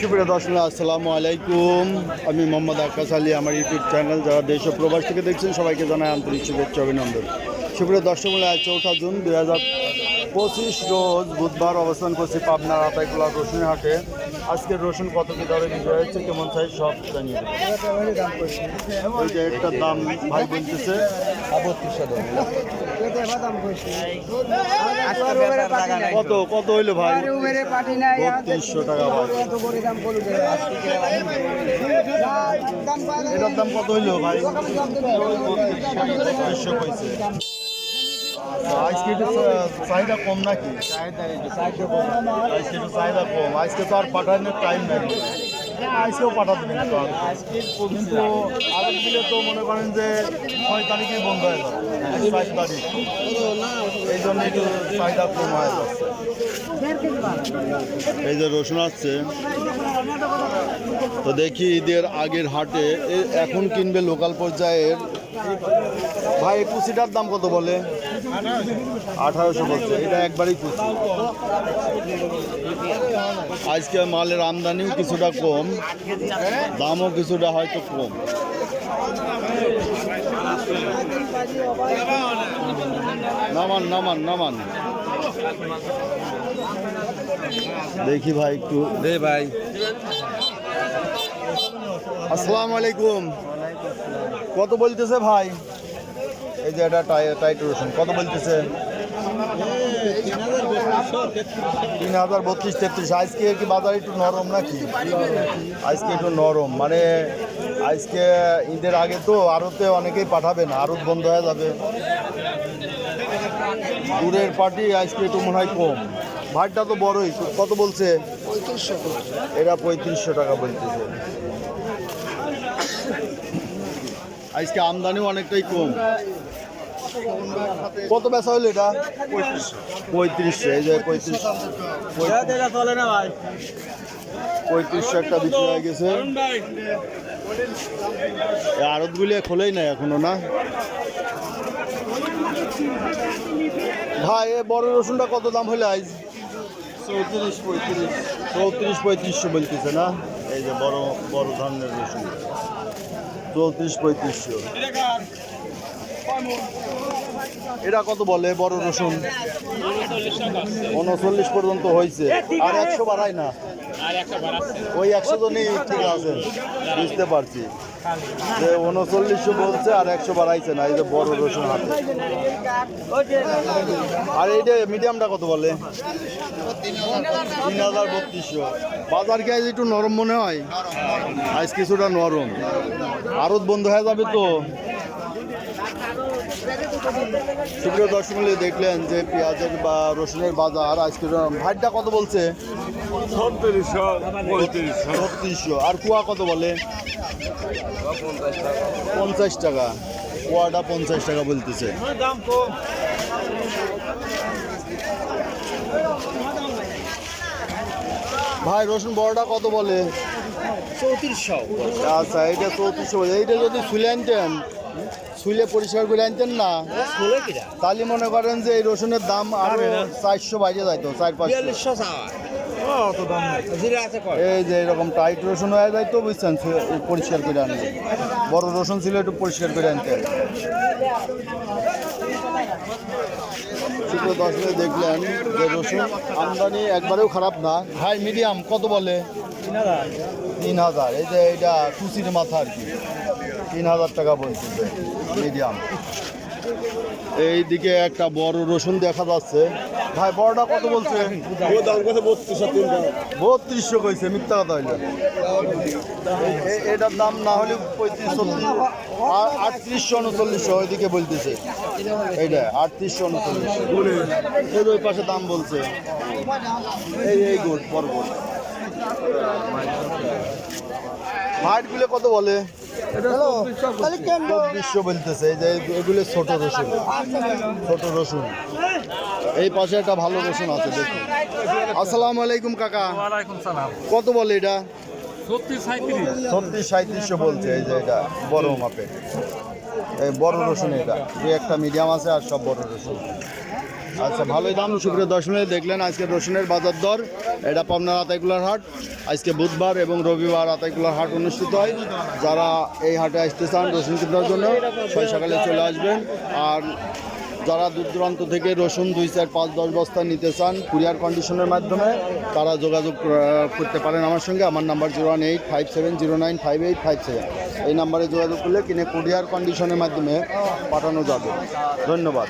সুপ্রিয় দর্শক, আসসালামু আলাইকুম। আমি মোহাম্মদ আকাশ আলী, আমার ইউটিউব চ্যানেল। যারা দেশ ও প্রবাস থেকে দেখছেন, সবাইকে জানাই আন্তরিক শুভেচ্ছা অভিনন্দন। সুপ্রিয় দর্শক আজ চৌঠা জুন দু হাজার পঁচিশ রোজ বুধবার অবস্থান করছি পাবনার আতাইকুলা রসুন হাটে। আজকের রসুন কত কি দরে বিক্রি হয়েছে, কেমন সাইজ সব জানিয়ে। এই যে এটার দাম ভাই বলতেছে, কত কত হইল ভাই? বত্রিশশো টাকা ভাই। এটার দাম কত হইল ভাই? বত্রিশশো কইছে। আজকে একটু চাহিদা কম নাকি? আজকে একটু চাহিদা কম। আজকে তো আর পাঠানোর টাইম নাই। আজকেও পাঠাতে আর। কিন্তু তো মনে করেন যে ছয় তারিখেই বন্ধ হয়ে যাবে। সাত তারিখ। এই জন্য একটু চাহিদা কম হয়ে যাচ্ছে। এই যে রসুন আসছে। তো দেখি ঈদের আগের হাটে এখন কিনবে লোকাল পর্যায়ের। ভাই কুচিটার দাম কত বলে? আঠারোশো বলছে এটা একবারই কুচি। আজকে মালের আমদানিও কিছুটা কম দামও কিছুটা হয়তো কম। নামান নামান নামান। দেখি ভাই একটু। দে ভাই। আসসালামু আলাইকুম। কত বলতেছে ভাই? এই যে এটা টাই- টাইট রসুন। কত বলতেছে? তিন হাজার বত্রিশ, তেত্রিশ। আজকে কি বাজার একটু নরম নাকি? আজকে একটু নরম। মানে আজকে ঈদের আগে তো আড়তে অনেকেই পাঠাবে না বন্ধ হয়ে যাবে। দূরের পার্টি আজকে একটু মনে হয় কম। ভাতটা তো বড়ই। কত বলছে? এরা পঁয়ত্রিশশো টাকা বলতেছে। আজকে আমদানিও অনেকটাই কম। কত বেচা হলো এটা? পঁয়ত্রিশশো এই যে পঁয়ত্রিশ চলে না ভাই পঁয়ত্রিশশো একটা বিক্রি হয়ে গেছে। আড়তগুলি খোলেই নাই এখনও না? ভাই এ বড় রসুনটা কত দাম হলে আজ চৌত্রিশ পঁয়ত্রিশ। চৌত্রিশ পঁয়ত্রিশশো বলতেছে না? এই যে বড় বড় ধরনের রসুন। চৌত্রিশ পঁয়ত্রিশশো। এটা কত বলে? বড় রসুন। উনচল্লিশ পর্যন্ত হয়েছে। আর একশো বাড়ায় না। ওই একশো জনই ঠিক আছে। বুঝতে পারছি। যে উনচল্লিশশো বলছে আর একশো বাড়াইছে না, এই যে বড় রসুন হাতে। আর এইটা মিডিয়ামটা কত বলে? তিন হাজার বত্রিশশো। বাজার কি আজ একটু নরম মনে হয়? আজ কিছুটা নরম। আরত বন্ধ হয়ে যাবে তো? সুপ্রিয় দর্শক দেখলেন যে পেঁয়াজের বা রসুনের বাজার আজকে ভাইটা কত বলছে? ছত্রিশশো পঁয়ত্রিশশো। ছত্রিশশো। আর কুয়া কত বলে? পঞ্চাশ টাকা। কুয়াটা পঞ্চাশ টাকা বলতেছে। ভাই রসুন বড়টা কত বলে? চৌত্রিশশো। আচ্ছা এইটা চৌত্রিশশো। এইটা যদি শুলে আনতেন শুলে পরিষ্কার করে আনতেন না তাহলে মনে করেন যে এই রসুনের দাম আরও চারশো বাইরে যাইতো চার পাঁচশো। এই যে এরকম টাইট রসুন হয়ে যায় তো বুঝছেন পরিষ্কার করে আনলে। বড় রসুন ছিল একটু পরিষ্কার করে আনতে। শুক্র দশমে দেখলেন যে রসুন আমদানি একবারেও খারাপ না। হাই মিডিয়াম কত বলে? তিন হাজার। এই যে এইটা কুচির মাথা আর কি। তিন হাজার টাকা বলতেছে মিডিয়াম এইদিকে একটা বড় রসুন দেখা যাচ্ছে। ভাই, বড়টা কত বলছে? বত্রিশশো কইছে, মিথ্যা কথা হইল। এটার দাম না হলে পঁয়ত্রিশ চল্লিশ আটত্রিশশো উনচল্লিশশো, ওইদিকে বলতেছে। এইটা, আটত্রিশশো উনচল্লিশশো। ওই পাশে দাম বলছে। এই এই গোট পর্বত হাইটগুলো কত বলে? চব্বিশশো বলতেছে এই যে এগুলো ছোট রসুন। ছোট রসুন। এই পাশে একটা ভালো রসুন আছে দেখুন। আসসালামু আলাইকুম কাকা। কত বলে এটা? ছত্রিশ সাঁত্রিশ সাঁত্রিশশো বলছে এই যে এটা বড় মাপে বড় রসুন এটা। যে একটা মিডিয়াম আছে আর সব বড় রসুন। আচ্ছা ভালোই দাম, সুপ্রিয় মিনিট দেখলেন আজকে রসুনের বাজার দর। এটা পাবনার আতাইকুলার হাট। আজকে বুধবার এবং রবিবার আতাইকুলার হাট অনুষ্ঠিত হয়। যারা এই হাটে আসতে চান রসুন কেনার জন্য সকালে চলে আসবেন। আর যারা দূর দূরান্ত থেকে রসুন দুই চার পাঁচ দশ বস্তা নিতে চান কুরিয়ার কন্ডিশনের মাধ্যমে, তারা যোগাযোগ করতে পারেন আমার সঙ্গে। আমার number zero one eight five seven zero nine five eight five seven. এই নাম্বারে যোগাযোগ করলে কিনে কুরিয়ার কন্ডিশনের মাধ্যমে পাঠানো যাবে। ধন্যবাদ।